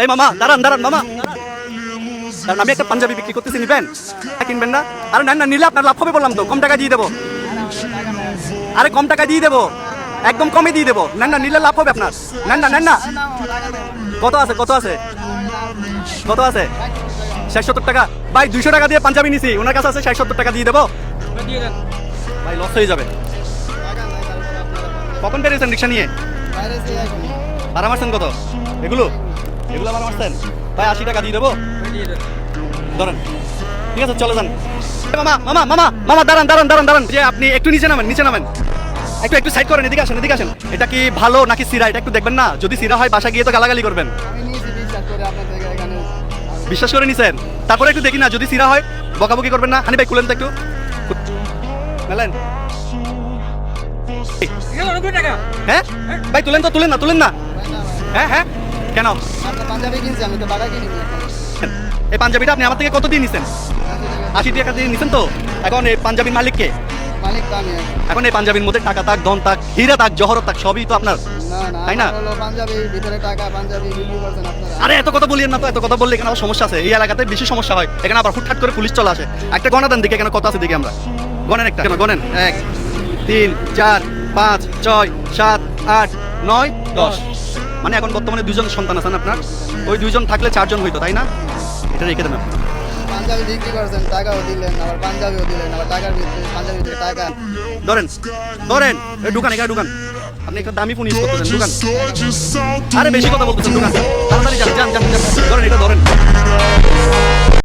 এই মামা, দাঁড়ান দাঁড়ান, মামা। দাঁড়ান, আমি একটা পাঞ্জাবি বিক্রি করতেছি, নিবেন? কিনবেন না? আরে নেন না, নিলে আপনার লাভ হবে বললাম তো, কম টাকা দিয়ে দেবো। আরে কম টাকা দিয়ে দেবো, একদম কমে দিয়ে দেবো। নেন না, নিলে লাভ হবে আপনার। নেন না নেন না। কত আছে কত আছে? কত আছে? ষাট সত্তর টাকা। ভাই, দুইশো টাকা দিয়ে পাঞ্জাবি নিছি। ওনার কাছে আছে ষাট সত্তর টাকা দিয়ে দেবো। ভাই লস হয়ে যাবে। কখন বেরিয়েছেন রিক্সা নিয়ে? ভাড়া মারছেন কত? এগুলো? এগুলো মারছেন ভাই আশি টাকা দিয়ে দেবো? ধরেন। ঠিক আছে চলে যান। মামা মামা মামা মামা দাঁড়ান দাঁড়ান দাঁড়ান দাঁড়ান। যে আপনি একটু নিচে নামেন নিচে নামেন। একটু একটু সাইড করেন এদিকে আসেন এদিকে আসেন। এটা কি ভালো নাকি সিরা? এটা একটু দেখবেন না? যদি সিরা হয় বাসা গিয়ে তো গালাগালি করবেন। বিশ্বাস করে নিছেন? তারপরে একটু দেখি না যদি সিরা হয় বকাবকি করবেন না? হানি ভাই খুলেন তো একটু। মেলেন। হ্যাঁ? ভাই তুলেন তো তুলেন না তুলেন না। হ্যাঁ হ্যাঁ? কেন? পাঞ্জাবি কিনছি আমি তো বাড়া কিনি এই পাঞ্জাবিটা আপনি আমার থেকে কত দিয়ে নিছেন? আশি টাকা দিয়ে নিছেন তো? এখন এই পাঞ্জাবির মালিককে? মালিক তো আমি। এখন এই পাঞ্জাবির মধ্যে টাকা তাক ধন তাক হীরা তাক জহরত তাক সবই তো আপনার। তাই না? ভিতরে টাকা পাঞ্জাবি আরে এত কথা বলিয়েন না তো এত কথা বললে এখানে আবার সমস্যা আছে। এই এলাকাতে বেশি সমস্যা হয়। এখানে আবার হুটহাট করে পুলিশ চলে আসে। একটা গণা দেন দিকে এখানে কত আছে দেখি আমরা। গণেন একটা কেন? গণেন। এক তিন চার পাঁচ ছয় সাত আট নয় দশ। মানে এখন বর্তমানে দুজন সন্তান আছেন আপনার। ওই দুইজন থাকলে চারজন হইতো তাই না? এটা রেখে দেন আপনি। পাঞ্জাবি করছেন টাকাও দিলেন আবার পাঞ্জাবিও দিলেন আবার টাকার ভিতরে পাঞ্জাবি ভিতরে টাকা। ধরেন ধরেন এই দোকান এখানে দোকান। আপনি একটা দামি ফোন ইউজ করতেছেন দোকান। আরে বেশি কথা বলতেছেন দোকান। তাড়াতাড়ি যান যান।